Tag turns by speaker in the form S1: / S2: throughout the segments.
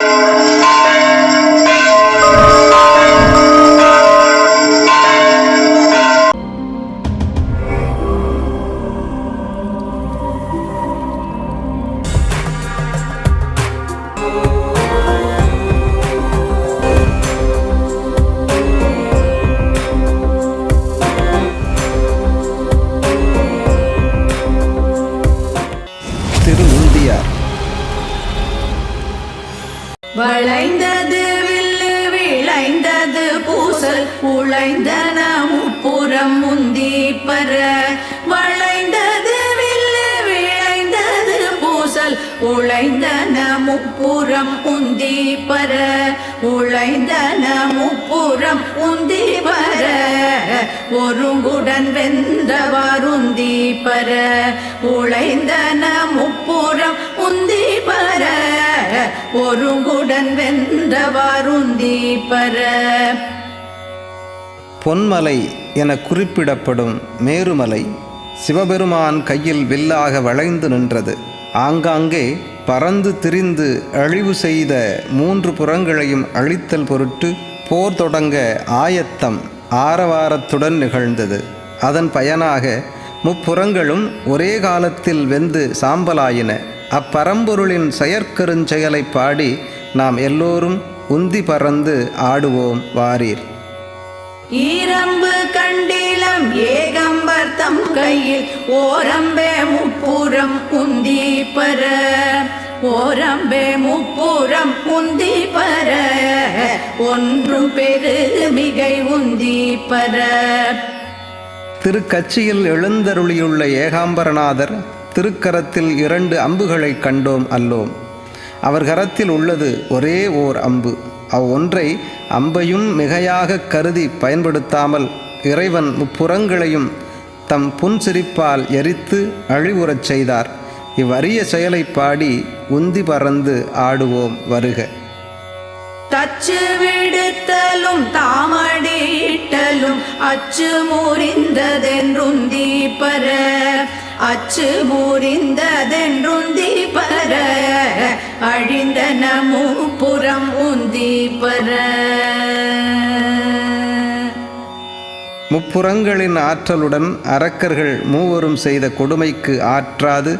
S1: திரு
S2: உழைந்தன முப்புறம் முந்தி பர. வளைந்தது வில்லு விளைந்தது பூசல். உழைந்தன முப்புறம் உந்தி பர. உழைந்தன முப்புறம் உந்தி பர. ஒருங்குடன் வெந்தவாருந்தி பர. உழைந்தன முப்புறம் உந்தி பர. ஒருங்குடன் வெந்தவாருந்தி பர.
S1: பொன்மலை என குறிப்பிடப்படும் மேருமலை சிவபெருமான் கையில் வில்லாக வளைந்து நின்றது. ஆங்காங்கே பறந்து திரிந்து அழிவு செய்த மூன்று புறங்களையும் அழித்தல் பொருட்டு போர் தொடங்க ஆயத்தம் ஆரவாரத்துடன் நிகழ்ந்தது. அதன் பயனாக முப்புறங்களும் ஒரே காலத்தில் வெந்து சாம்பலாயின. அப்பரம்பொருளின் செயற்கருஞ்செயலை பாடி நாம் எல்லோரும் உந்தி பறந்து ஆடுவோம் வாரீர்.
S2: ஈரம்பு கண்டிலம் ஏகம்பர் தம் கையில் ஓரம்பே முப்புறம் உந்தி பர. ஓரம்பே முப்புறம் உந்தி பர. ஒன்றும் பெரு மிகை உந்தி பர.
S1: திருக்கட்சியில் எழுந்தருளியுள்ள ஏகாம்பரநாதர் திருக்கரத்தில் இரண்டு அம்புகளை கண்டோம் அல்லோம். அவர் கரத்தில் உள்ளது ஒரே ஓர் அம்பு. அவ்வொன்றை அம்பையும் மிகையாக கருதி பயன்படுத்தாமல் இறைவன் முப்புறங்களையும் தம் புன்சிரிப்பால் எரித்து அழிவுறச் செய்தார். இவ்வரிய செயலை பாடி உந்தி பறந்து ஆடுவோம் வருக.
S2: தச்சு விடுத்தலும் தாமடியிட்டலும் அச்சு முறிந்ததென்றுந்தி பர அச்சு முறிந்ததென்றுந்தி பர அழிந்த நமூப்புறம் உந்தி பர
S1: முப்புறங்களின் ஆற்றலுடன் அரக்கர்கள் மூவரும் செய்த கொடுமைக்கு ஆற்றாது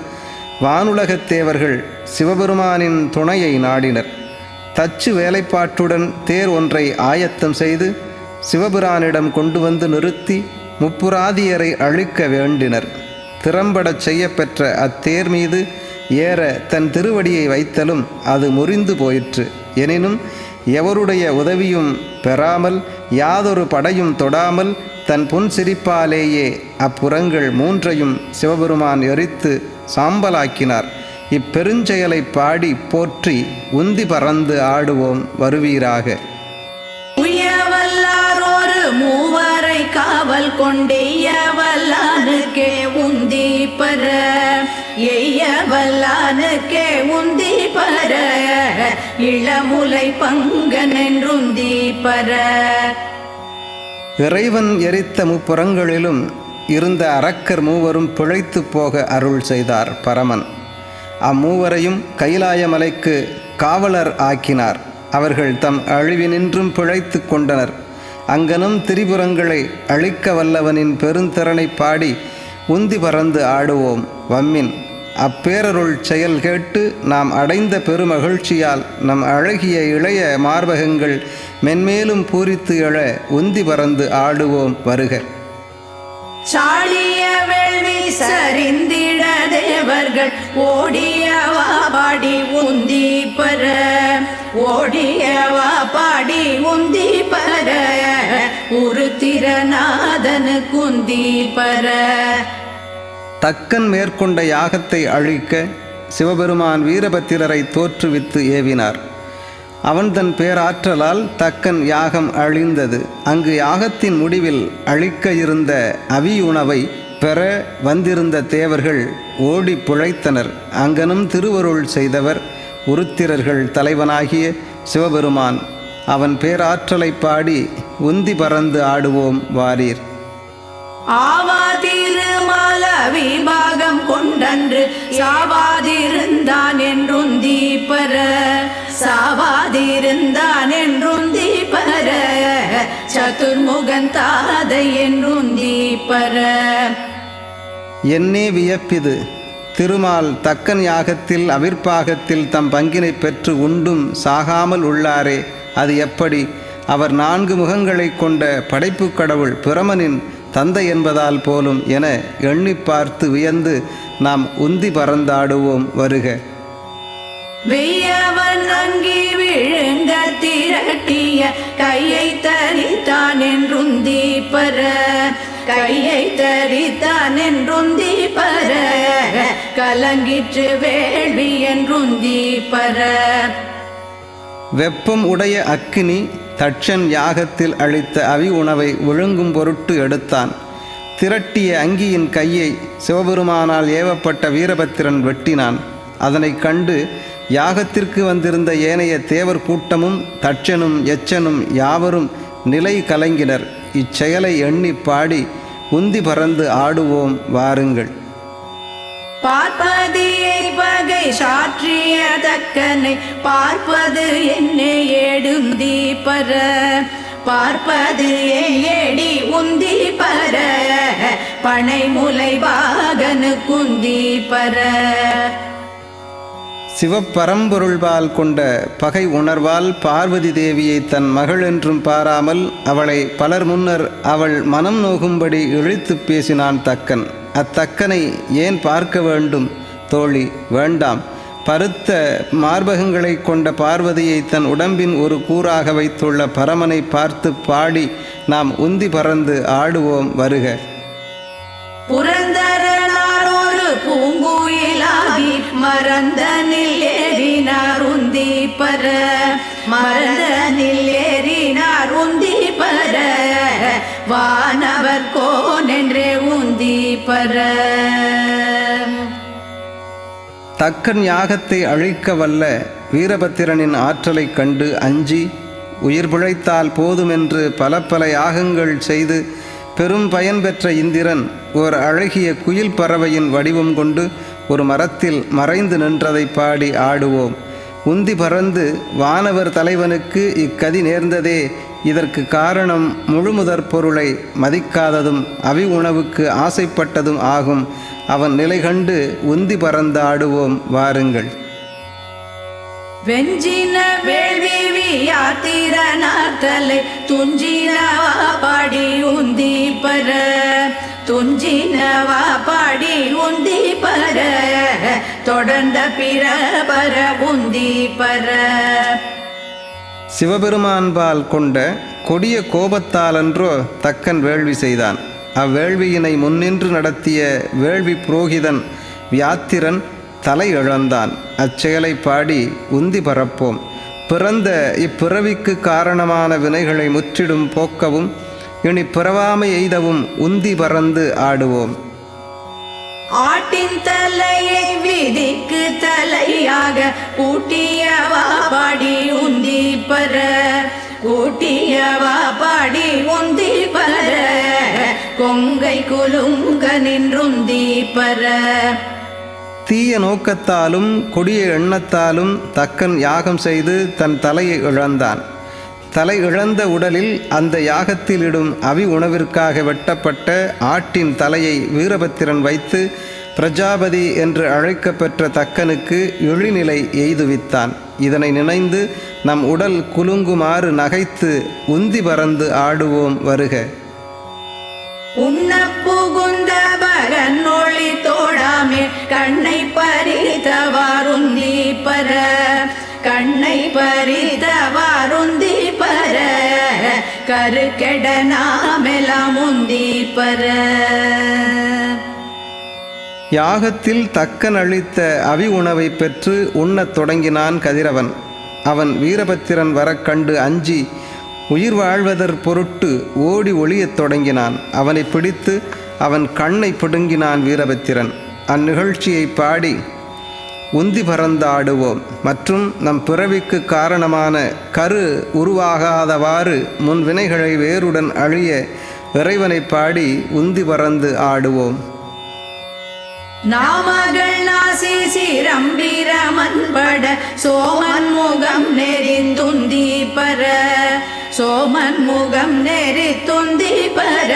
S1: வானுலகத் தேவர்கள் சிவபெருமானின் துணையை நாடினர். தச்சு வேலைப்பாட்டுடன் தேர் ஒன்றை ஆயத்தம் செய்து சிவபிரானிடம் கொண்டு வந்து நிறுத்தி முப்புராதியரை அழிக்க வேண்டினர். திறம்படச் செய்யப்பெற்ற அத்தேர் மீது ஏற தன் திருவடியை வைத்தலும் அது முறிந்து போயிற்று. எனினும் எவருடைய உதவியும் பெறாமல் யாதொரு படையும் தொடாமல் தன் புன்சிரிப்பாலேயே அப்புறங்கள் மூன்றையும் சிவபெருமான் எரித்து சாம்பலாக்கினார். இப்பெருஞ்செயலை பாடி போற்றி உந்தி பறந்து ஆடுவோம் வருவீராக.
S2: உயவல்லாரோரு மூவரை காவல் கொண்டெய்யவல்லானுக்கே உந்தி பர எய்யவல்லானுக்கே உந்தி பர இளமுலை பங்கனென்றுந்தி பர.
S1: இறைவன் எரித்த முப்புறங்களிலும் இருந்த அரக்கர் மூவரும் பிழைத்துப் போக அருள் செய்தார் பரமன். அம்மூவரையும் கைலாயமலைக்கு காவலர் ஆக்கினார். அவர்கள் தம் அழிவினின்றும் பிழைத்து கொண்டனர். அங்கனம் திரிபுரங்களை அழிக்க வல்லவனின் பெருந்திறனை பாடி உந்தி பறந்து ஆடுவோம் வம்மின். அப்பேரருள் செயல் கேட்டு நாம் அடைந்த பெருமகிழ்ச்சியால் நம் அழகிய இளைய மார்பகங்கள் மென்மேலும் பூரித்து எழ உந்தி பறந்து ஆடுவோம் வருக.
S2: சாளிய வேள்வி சரிந்திட தேவர்கள் ஓடியவா பாடி உந்தி பர ஓடியவா பாடி உந்தி பர ஒரு திறநாதனு குந்தி பர
S1: தக்கன் மேற்கொண்ட யாகத்தை அழிக்க சிவபெருமான் வீரபத்திரரை தோற்றுவித்து ஏவினார். அவன் தன் பேராற்றலால் தக்கன் யாகம் அழிந்தது. அங்கு யாகத்தின் முடிவில் அழிக்க இருந்த அவியுணவை பெற வந்திருந்த தேவர்கள் ஓடி பிழைத்தனர். அங்கனும் திருவருள் செய்தவர் உருத்திரர்கள் தலைவனாகிய சிவபெருமான். அவன் பேராற்றலை பாடி உந்தி பறந்து ஆடுவோம் வாரீர்.
S2: ஆ விபாகம் கொண்டன்று சாவாதிருந்தான் என்றும் பர சாவாதிருந்தான் என்றும் தீபர சதுர்முகன் தாதை என்றும் தீபர
S1: என்னே வியப்பிது. திருமால் தக்கன் யாகத்தில் அவிர்ப்பாகத்தில் தம் பங்கினை பெற்று உண்டும் சாகாமல் உள்ளாரே. அது எப்படி? அவர் நான்கு முகங்களைக் கொண்ட படைப்புக் கடவுள் பிரமனின் தந்தை என்பதால் போலும் என எண்ணி பார்த்து வியந்து நாம் உந்தி பறந்தாடுவோம் வருக.
S2: வெய்யவன் அங்கி விழுங்க திரட்டிய கையை தரித்தான் என்றுந்தி பர கையை தரித்தான் என்றுந்தி பர கலங்கிற்று வேள்வி என்றுந்தி பர
S1: வெப்பம் உடைய அக்கினி தட்சன் யாகத்தில் அளித்த அவி உணவை ஒழுங்கும் பொருட்டு எடுத்தான். திரட்டிய அங்கியின் கையை சிவபெருமானால் ஏவப்பட்ட வீரபத்திரன் வெட்டினான். அதனைக் கண்டு யாகத்திற்கு வந்திருந்த ஏனைய தேவர் கூட்டமும் தட்சனும் எச்சனும் யாவரும் நிலை கலங்கினர். இச்செயலை எண்ணி பாடி உந்தி பறந்து ஆடுவோம் வாருங்கள்.
S2: பார்ப்பதியை பகை சாற்றிய தக்கனை பார்ப்பது என்னை ஏடும் பர பார்ப்பது ஏடி உந்தி பர பனை முலை பாகனு குந்தி பர
S1: சிவப்பரம்பொருள்பால் கொண்ட பகை உணர்வால் பார்வதி தேவியை தன் மகள் என்றும் பாராமல் அவளை பலர் முன்னர் அவள் மனம் நோகும்படி இழித்துப் பேசினான் தக்கன். அத்தக்கனை ஏன் பார்க்க வேண்டும்? தோழி வேண்டாம். பருத்த மார்பகங்களை கொண்ட பார்வதியை தன் உடம்பின் ஒரு கூறாக வைத்துள்ள பரமனை பார்த்து பாடி நாம் உந்தி பறந்து ஆடுவோம் வருக.
S2: புரந்தரனார் ஒரு பூங்குயிலாகி மறந்தனில் ஏறினார் உந்தி பர. மறந்தனில் ஏறினார் உந்தி பர. வானவர் கோனே பர.
S1: தக்கன் யாகத்தை அழிக்க வல்ல வீரபத்திரனின் ஆற்றலைக் கண்டு அஞ்சி உயிர் பிழைத்தால் போதுமென்று பல பல யாகங்கள் செய்து பெரும் பயன் பெற்ற இந்திரன் ஓர் அழகிய குயில் பறவையின் வடிவம் கொண்டு ஒரு மரத்தில் மறைந்து நின்றதை பாடி ஆடுவோம். உந்தி பறந்து வானவர் தலைவனுக்கு இக்கதி நேர்ந்ததே. இதற்கு காரணம் முழுமுதற் பொருளை மதிக்காததும் அவி உணவுக்கு ஆசைப்பட்டதும் ஆகும். அவன் நிலை கண்டு உந்தி பறந்து ஆடுவோம் வாருங்கள்.
S2: வெஞ்சின வேள்வி யாத்திரனார்த்தலை துஞ்சினவா பாடி உந்தி பர. துஞ்சினவா பாடி உந்தி பர. தொடர்ந்த பிற பர உந்தி பர.
S1: சிவபெருமான்பால் கொண்ட கொடிய கோபத்தாலன்றோ தக்கன் வேள்வி செய்தான். அவ்வேள்வியினை முன்னின்று நடத்திய வேள்வி புரோகிதன் வியாத்திரன் தலை இழந்தான் அச்செயலை பாடி உந்தி பரப்போம். பிறந்த இப்பிறவிக்கு காரணமான வினைகளை முற்றிடும் போக்கவும் இனி பிறவாமை எய்தவும் உந்தி பறந்து ஆடுவோம்.
S2: ஆட்டின் தலையை விதிக்கு தலையாக கூட்டியவா பாடி உந்தி பர கூட்டியவா பாடி உந்தி பர. கொங்கை குலுங்க நின்றுந்தி பர.
S1: தீய நோக்கத்தாலும் கொடிய எண்ணத்தாலும் தக்கன் யாகம் செய்து தன் தலையை இழந்தான். தலை இழந்த உடலில் அந்த யாகத்தில் இடும் அவி உணவிற்காக வெட்டப்பட்ட ஆட்டின் தலையை வீரபத்திரன் வைத்து பிரஜாபதி என்று அழைக்கப்பெற்ற தக்கனுக்கு இழிநிலை எய்துவித்தான் இதனை நினைந்து நம் உடல் குலுங்குமாறு நகைத்து உந்தி பறந்து ஆடுவோம் வருக.
S2: உண்ண தோடாமே கண்ணை பறித்தவாருந்தி பர கண்ணை பறித்தவாருந்தி பர கருக்கெட நாமெல்லாம் பர.
S1: யாகத்தில் தக்கன் அளித்த அவி உணவை பெற்று உண்ணத் தொடங்கினான் கதிரவன். அவன் வீரபத்திரன் வரக் கண்டு அஞ்சி உயிர் வாழ்வதற் பொருட்டு ஓடி ஒளியத் தொடங்கினான். அவனை பிடித்து அவன் கண்ணை பிடுங்கினான் வீரபத்திரன். அந்நிகழ்ச்சியை பாடி உந்தி பறந்தாடுவோம். மற்றும் நம் பிறவிக்கு காரணமான கரு உருவாகாதவாறு முன் வினைகளை வேருடன் அழிய இறைவனை பாடி உந்தி பறந்து ஆடுவோம்.
S2: நாமகள் நாசி சிரம்பிரமன் பட சோமன் முகம் நெறிந்துந்தி பர சோமன் முகம் நெறித்துந்தி பர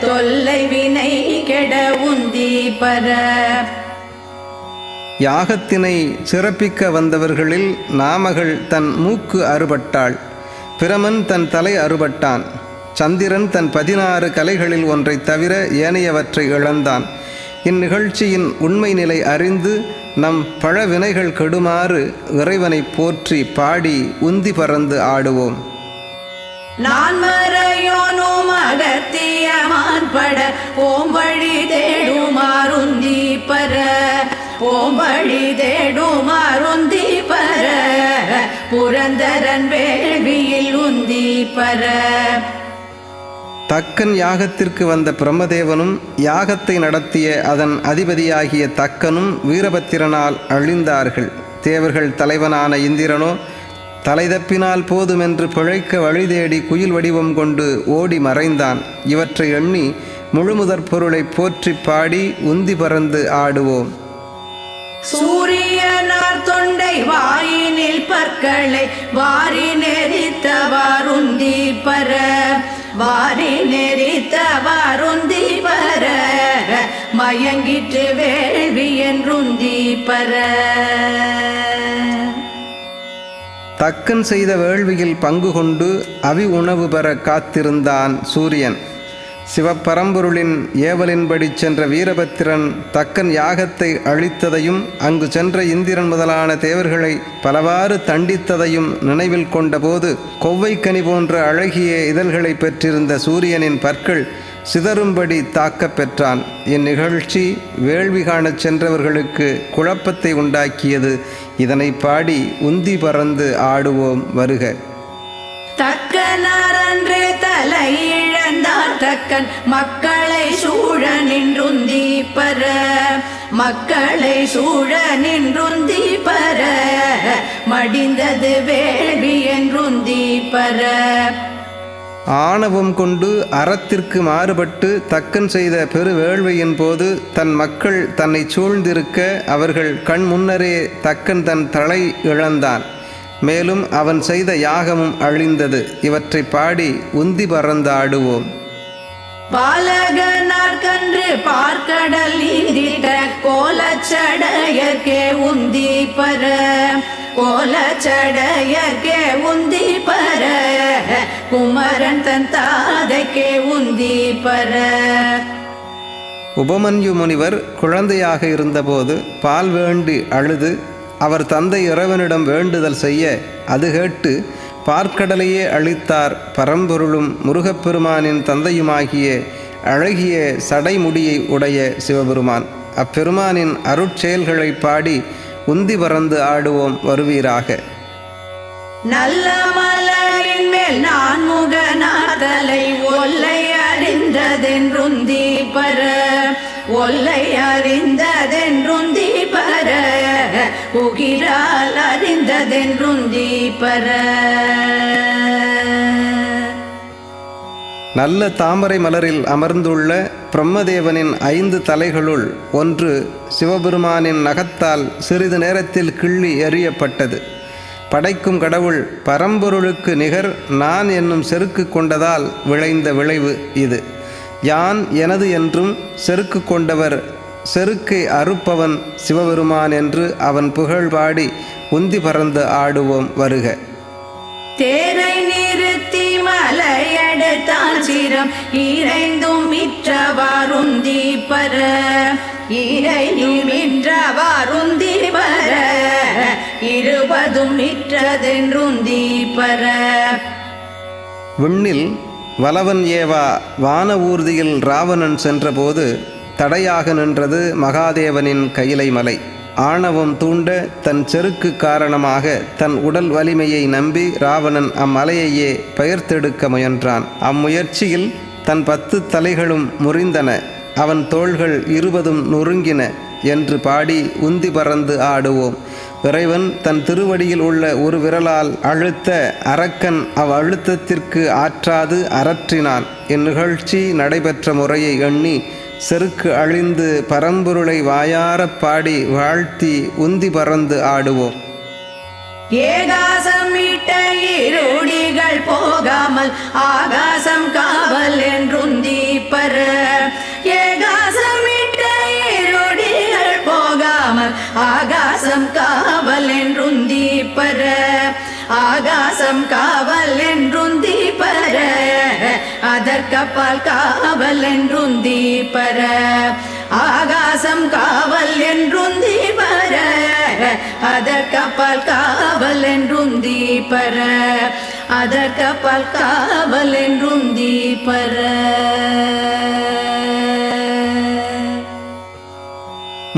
S2: தொல்லை வினை கெட உந்தி பர.
S1: யாகத்தினை சிறப்பிக்க வந்தவர்களில் நாமகள் தன் மூக்கு அறுபட்டாள் பிரமன் தன் தலை அறுபட்டான் சந்திரன் தன் பதினாறு கலைகளில் ஒன்றைத் தவிர ஏனையவற்றை இழந்தான். இந்நிகழ்ச்சியின் உண்மை நிலை அறிந்து நம் பழவினைகள் கெடுமாறு இறைவனை போற்றி பாடி உந்தி பறந்து ஆடுவோம்.
S2: நான் மறையோனும் அகத்தியமான் பட ஓம் வழி தேடுமாறுந்தி ஓம் தேடும் அருந்தி பர புரந்தரன் வேள்வியில் உந்தி பர.
S1: தக்கன் யாகத்திற்கு வந்த பிரம்மதேவனும் யாகத்தை நடத்திய அதன் அதிபதியாகிய தக்கனும் வீரபத்திரனால் அழிந்தார்கள். தேவர்கள் தலைவனான இந்திரனோ தலைதப்பினால் போதுமென்று பிழைக்க வழி தேடி குயில் வடிவம் கொண்டு ஓடி மறைந்தான். இவற்றை எண்ணி முழுமுதற் பொருளை போற்றி பாடி உந்தி பறந்து ஆடுவோம்.
S2: சூரியனார் தொண்டை வாயினில் பற்களை வாரி நெறித்தவாருந்தி பர வாரி நெறித்தவாருந்தி பர மயங்கிட்டு வேள்வி என்றுந்தி பர
S1: தக்கன் செய்த வேள்வியில் பங்கு கொண்டு அவி உணவு பெற காத்திருந்தான் சூரியன். சிவப்பரம்பொருளின் ஏவலின்படி சென்ற வீரபத்திரன் தக்கன் யாகத்தை அழித்ததையும் அங்கு சென்ற இந்திரன் முதலான தேவர்களை பலவாறு தண்டித்ததையும் நினைவில் கொண்டபோது கொவ்வைக்கனி போன்ற அழகிய இதழ்களை பெற்றிருந்த சூரியனின் பற்கள் சிதறும்படி தாக்கப் பெற்றான். இந்நிகழ்ச்சி வேள்வி காணச் சென்றவர்களுக்கு குழப்பத்தை உண்டாக்கியது. இதனை பாடி உந்தி பறந்து ஆடுவோம் வருக.
S2: தக்கன் மக்களை சூழ நின்றுந்தி பர. மக்களை சூழ நின்றுந்தி பர. மடிந்தது வேள்வி என்றுந்தி பர.
S1: ஆணவம் கொண்டு அறத்திற்கு மாறுபட்டு தக்கன் செய்த பெருவேள்வையின் போது தன் மக்கள் தன்னை சூழ்ந்திருக்க அவர்கள் கண் முன்னரே தக்கன் தன் தலை இழந்தான். மேலும் அவன் செய்த யாகமும் அழிந்தது. இவற்றை பாடி உந்தி பறந்தாடுவோம். ஆடுவோம்
S2: பாலகனார் கன்று பார்க்கடல் இந்திட கோலச்சடையர்க்கே உந்தி பர. கோலச்சடையர்க்கே உந்தி பர. குமரன் தன் தாதைக்கே உந்தி பர.
S1: உபமன்யு முனிவர் குழந்தையாக இருந்தபோது பால் வேண்டி அழுது அவர் தந்தை இறைவனிடம் வேண்டுதல் செய்ய அது கேட்டு பார்க்கடலையே அழித்தார் பரம்பொருளும் முருகப்பெருமானின் தந்தையுமாகிய அழகிய சடைமுடியை உடைய சிவபெருமான். அப்பெருமானின் அருட்செயல்களை பாடி உந்தி பறந்து ஆடுவோம் வருவீராக.
S2: நல்ல மலரின் மேல் நான் முகநாதலை ஒல்லை அறிந்ததென்றுந்தி பர ஒல்லை அறிந்ததென்றும் பர உகிரால் அறிந்ததென்றும் தீபர.
S1: நல்ல தாமரை மலரில் அமர்ந்துள்ள பிரம்மதேவனின் ஐந்து தலைகளுள் ஒன்று சிவபெருமானின் நகத்தால் சிறிது நேரத்தில் கிள்ளி எறியப்பட்டது. படைக்கும் கடவுள் பரம்பொருளுக்கு நிகர் நான் என்னும் செருக்கு கொண்டதால் விளைந்த விளைவு இது. யான் எனது என்றும் செருக்கு கொண்டவர் செருக்கை அறுப்பவன் சிவபெருமான் என்று அவன் புகழ் பாடி உந்தி பறந்து ஆடுவோம் வருக.
S2: தேரை நிறுத்தி மலையடுத்தான் சிரம் இறைந்தும் மிற்றவாருந்தி பர இறைந்தும் மிற்றவாருந்தி பர இருபதும் மிற்றதென்றுந்தி பர
S1: விண்ணில் வலவன் ஏவா வான ஊர்தியில் ராவணன் சென்றபோது தடையாக நின்றது மகாதேவனின் கையிலை மலை. ஆணவம் தூண்ட தன் செருக்கு காரணமாக தன் உடல் வலிமையை நம்பி ராவணன் அம்மலையையே பெயர்த்தெடுக்க முயன்றான். அம்முயற்சியில் தன் பத்து தலைகளும் முறிந்தன. அவன் தோள்கள் இருபதும் நொறுங்கின என்று பாடி உந்தி பறந்து ஆடுவோம். இறைவன் தன் திருவடியில் உள்ள ஒரு விரலால் அழுத்த அரக்கன் அவ் அழுத்தத்திற்கு ஆற்றாது அரற்றினான். இந்நிகழ்ச்சி நடைபெற்ற முறையை எண்ணி செருக்கு அழிந்து பரம்பொருளை வாயாரப் பாடி வாழ்த்தி உந்தி பறந்து ஆடுவோம்.
S2: ஏகாசம் இட்ட இருடிகள் போகாமல் ஆகாசம் காவல் என்றுந்தி பர. ஏகாசம் இட்ட இருடிகள் போகாமல் ஆகாசம் காவல் என்றுந்தி பர ஆகாசம் காவல் என்றுந்தி பர அதற்கப்பால் காவல் என்றுந்தி பர ஆகாசம் காவல் என்றுந்தி பர அதற்கப்பால் காவல் என்றுந்தி பர அதற்கப்பால் காவல் என்றுந்தி பர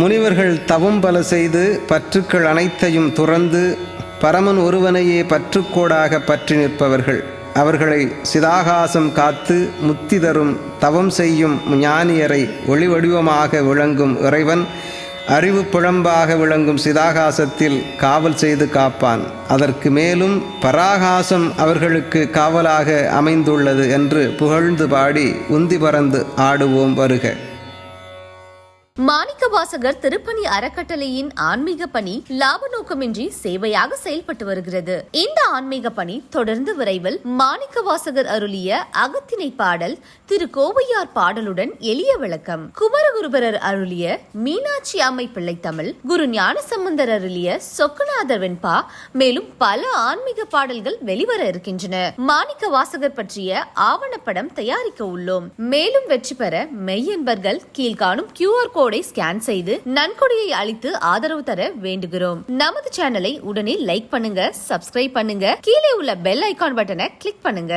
S1: முனிவர்கள் தவம் பல செய்து பற்றுக்கள் அனைத்தையும் துறந்து பரமன் ஒருவனையே பற்றுக்கோடாக பற்றி நிற்பவர்கள். அவர்களை சிதாகாசம் காத்து முத்தி தரும் தவம் செய்யும் ஞானியரை ஒளிவடிவமாக விளங்கும் இறைவன் அறிவு புழம்பாக விளங்கும் சிதாகாசத்தில் காவல் செய்து காப்பான். அதற்கு மேலும் பராகாசம் அவர்களுக்கு காவலாக அமைந்துள்ளது என்று புகழ்ந்து பாடி உந்தி பறந்து ஆடுவோம் வருக.
S3: மாணிக்கவாசகர் திருப்பணி அறக்கட்டளையின் ஆன்மீக பணி லாப நோக்கமின்றி சேவையாக செயல்பட்டு வருகிறது. இந்த ஆன்மீக பணி தொடர்ந்து விரைவில் மாணிக்கவாசகர் அருளிய அகத்திணை பாடல் திரு கோவையார் பாடலுடன் எளிய விளக்கம். குமரகுருபரர் அருளிய மீனாட்சி அம்மை பிள்ளை தமிழ் குரு ஞானசம்பந்தர் அருளிய சொக்கநாதர் வெண்பா மேலும் பல ஆன்மீக பாடல்கள் வெளிவர இருக்கின்றன. மாணிக்க வாசகர் பற்றிய ஆவணப்படம் தயாரிக்க உள்ளோம். மேலும் வெற்றி பெற மெய்யன்பர்கள் கீழ்காணும் கியூஆர் கோட் ஸ்கேன் செய்து நன்கொடையை அளித்து ஆதரவு தர வேண்டுகிறோம். நமது சேனலை உடனே லைக் பண்ணுங்க சப்ஸ்கிரைப் பண்ணுங்க. கீழே உள்ள பெல் ஐகான் பட்டனை கிளிக் பண்ணுங்க.